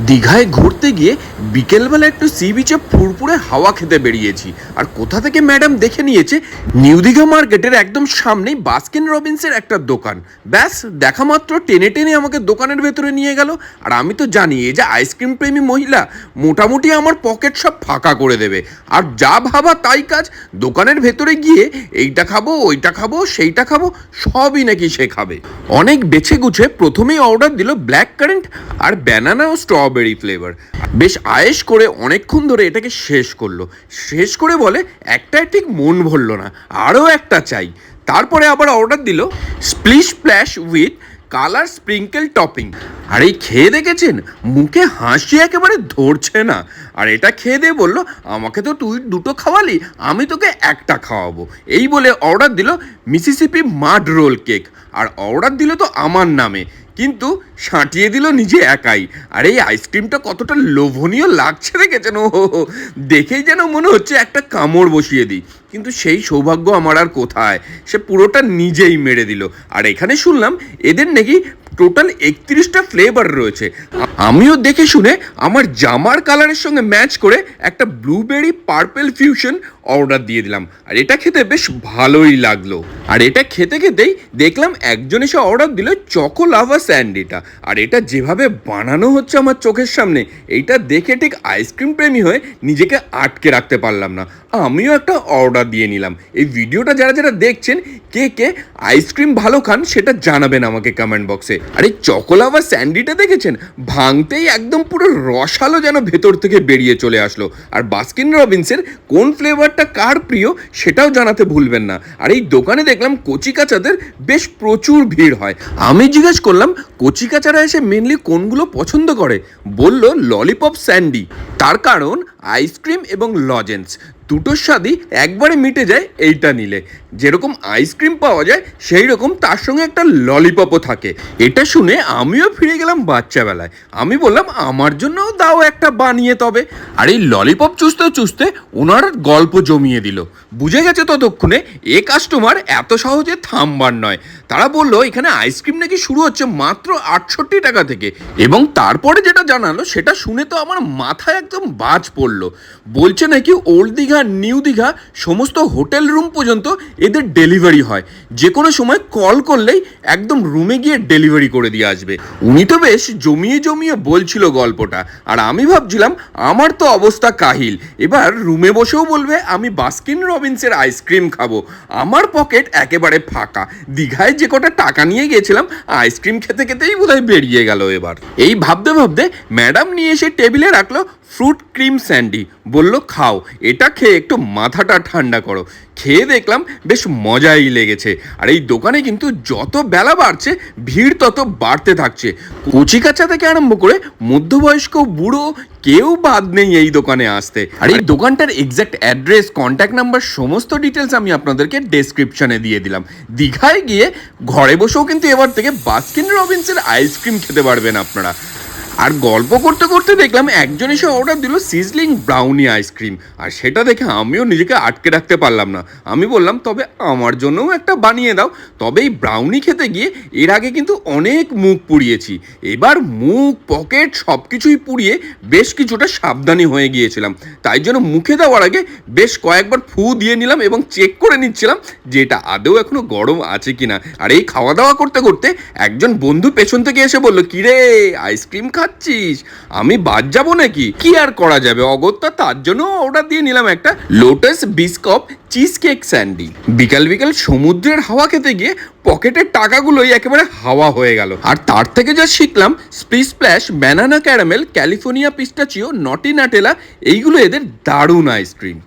দীঘায় ঘুরতে গিয়ে বিকেলবেলা একটু সি বিচে ফুরফুরে হাওয়া খেতে বেরিয়েছি। আর কোথা থেকে ম্যাডাম দেখে নিয়েছে, নিউ দীঘা মার্কেটের একদম সামনেই বাস্কিন রবিন্সের একটা দোকান। ব্যাস, দেখা মাত্র টেনে টেনে আমাকে দোকানের ভেতরে নিয়ে গেল। আর আমি তো জানি, এই যে আইসক্রিম প্রেমী মহিলা, মোটামুটি আমার পকেট সব ফাঁকা করে দেবে। আর যা ভাবা তাই কাজ, দোকানের ভেতরে গিয়ে এইটা খাব, ওইটা খাব, সেইটা খাব, সবই নাকি সে খাবে। অনেক বেছে গুছে প্রথমেই অর্ডার দিল ব্ল্যাক কারেন্ট আর ব্যানানা ও স্ট্রবেরি ফ্লেভার বেশ আয়েস করে অনেকক্ষণ ধরে এটাকে শেষ করল। শেষ করে বলে, একটাই ঠিক মন ভরল না, আরও একটা চাই। তারপরে আবার অর্ডার দিল splish splash with colour sprinkle topping আর এই খেয়ে দেখেছেন? মুখে হাসি একেবারে ধরছে না। আর এটা খেয়ে দিয়ে বলল, আমাকে তো তুই দুটো খাওয়ালি, আমি তোকে একটা খাওয়াবো। এই বলে অর্ডার দিল মিসিসিপি মাড রোল কেক আর অর্ডার দিল তো আমার নামে। কিন্তু সাঁটিয়ে দিল নিজে একাই। আর এই আইসক্রিমটা কতটা লোভনীয় লাগছে দেখেছেন? ও। দেখেই যেন মনে হচ্ছে একটা কামড় বসিয়ে দিই। কিন্তু সেই সৌভাগ্য আমার আর কোথায়? সে পুরোটা নিজেই মেরে দিল। আর এখানে শুনলাম এদের নাকি টোটাল একত্রিশটা ফ্লেভার রয়েছে। আমিও দেখে শুনে আমার জামার কালারের সঙ্গে ম্যাচ করে একটা ব্লুবেরি পার্পেল ফিউশন অর্ডার দিয়ে দিলাম। আর এটা খেতে বেশ ভালোই লাগল। আর এটা খেতে খেতেই দেখলাম একজন এসে অর্ডার দিল চকো লাভা স্যান্ডিটা আর এটা যেভাবে বানানো হচ্ছে আমার চোখের সামনে, এইটা দেখে ঠিক আইসক্রিম প্রেমী হয়ে নিজেকে আটকে রাখতে পারলাম না। আমিও একটা অর্ডার দিয়ে নিলাম। এই ভিডিওটা যারা যারা দেখছেন, কে কে আইসক্রিম ভালো খান সেটা জানাবেন আমাকে কমেন্ট বক্সে আর এই চকোলাভা স্যান্ডিটা দেখেছেন? ভাঙতেই একদম পুরো রসালো যেন ভেতর থেকে বেরিয়ে চলে আসলো। আর বাস্কিন রবিন্সের কোন ফ্লেভারটা কার প্রিয় সেটাও জানাতে ভুলবেন না। আর এই দোকানে দেখলাম কচি কাচাদের বেশ প্রচুর ভিড় হয়। আমি জিজ্ঞেস করলাম কচি কাচারা এসে মেনলি কোনগুলো পছন্দ করে? বলল ললিপপ স্যান্ডি তার কারণ আইসক্রিম এবং লজেন্স। দুটোর স্বাদই একবারে মিটে যায় এইটা নিলে। যেরকম আইসক্রিম পাওয়া যায় সেই রকম তার সঙ্গে একটা ললিপপও থাকে। এটা শুনে আমিও ফিরে গেলাম বাচ্চাবেলায়। আমি বললাম, আমার জন্যও দাও একটা বানিয়ে তবে। আর এই ললিপপ চুষতে চুষতে ওনার গল্প জমিয়ে দিল। বুঝে গেছে ততক্ষণে, এ কাস্টমার এত সহজে থামবার নয়। তারা বলল, এখানে আইসক্রিম নাকি শুরু হচ্ছে মাত্র আটষট্টি টাকা থেকে। এবং তারপরে যেটা জানালো, সেটা শুনে তো আমার মাথায় একদম বাজ পড়ল। বলছে নাকি ওল্ড দীঘা নিউ দীঘা, সমস্ত হোটেল রুম পর্যন্ত এদের ডেলিভারি হয়। যে কোনো সময় কল করলেই একদম রুমে গিয়ে ডেলিভারি করে দিয়ে আসবে। উনি তো বেশ জমিয়ে জমিয়ে বলছিল গল্পটা। আর আমি ভাবছিলাম, আমার তো অবস্থা কাহিল। এবার রুমে বসেও বলবে, আমি বাস্কিন রবিন্সের আইসক্রিম খাব। আমার পকেট একেবারে ফাঁকা। দীঘায় যে কটা টাকা নিয়ে গেছিলাম, আইসক্রিম খেতে খেতেই বোধহয় বেরিয়ে গেল এবার। এই ভাবতে ভাবতে ম্যাডাম নিয়ে এসে টেবিলে রাখল ফ্রুট ক্রিম স্যান্ডি বলল, খাও, এটা খেয়ে একটু মাথাটা ঠান্ডা করো। খেয়ে দেখলাম বেশ মজাই লেগেছে। আর এই দোকানে কিন্তু যত বেলা বাড়ছে, ভিড় তত বাড়তে থাকছে। কচিকাচা থেকে আরম্ভ করে মধ্যবয়স্ক বুড়ো কেউ বাদ নেই এই দোকানে আসতে। আর এই দোকানটার এক্স্যাক্ট অ্যাড্রেস কন্ট্যাক্ট নাম্বার সমস্ত ডিটেলস আমি আপনাদেরকে ডেসক্রিপশনে দিয়ে দিলাম। দীঘায় গিয়ে ঘরে বসেও কিন্তু এবার থেকে বাস্কিন রবিন্সের আইসক্রিম খেতে পারবেন আপনারা। আর গল্প করতে করতে দেখলাম একজন এসে অর্ডার দিল সিজলিং ব্রাউনি আইসক্রিম আর সেটা দেখে আমিও নিজেকে আটকে রাখতে পারলাম না। আমি বললাম, তবে আমার জন্যও একটা বানিয়ে দাও। তবে এই ব্রাউনি খেতে গিয়ে এর আগে কিন্তু অনেক মুখ পুড়িয়েছি। এবার মুখ পকেট সব কিছুই পুড়িয়ে বেশ কিছুটা সাবধানী হয়ে গিয়েছিলাম। তাই জন্য মুখে দেওয়ার আগে বেশ কয়েকবার ফু দিয়ে নিলাম এবং চেক করে নিচ্ছিলাম যে এটা আদৌ এখনও গরম আছে কি না আর এই খাওয়া দাওয়া করতে করতে একজন বন্ধু পেছন থেকে এসে বলল, কিরে আইসক্রিম খাচ্ছিস? আমি বাদ যাব নাকি? কি আর করা যাবে? অগত্যা তার জন্য অর্ডার দিয়ে নিলাম একটা লোটাস বিস্কপ চিজ কেক স্যান্ডি বিকাল বিকাল সমুদ্রের হাওয়া খেতে গিয়ে পকেটের টাকাগুলোই একেবারে হাওয়া হয়ে গেল। আর তার থেকে যা শিখলাম splish splash banana caramel California pistachio naughty Nutella এইগুলো এদের দারুণ আইসক্রিম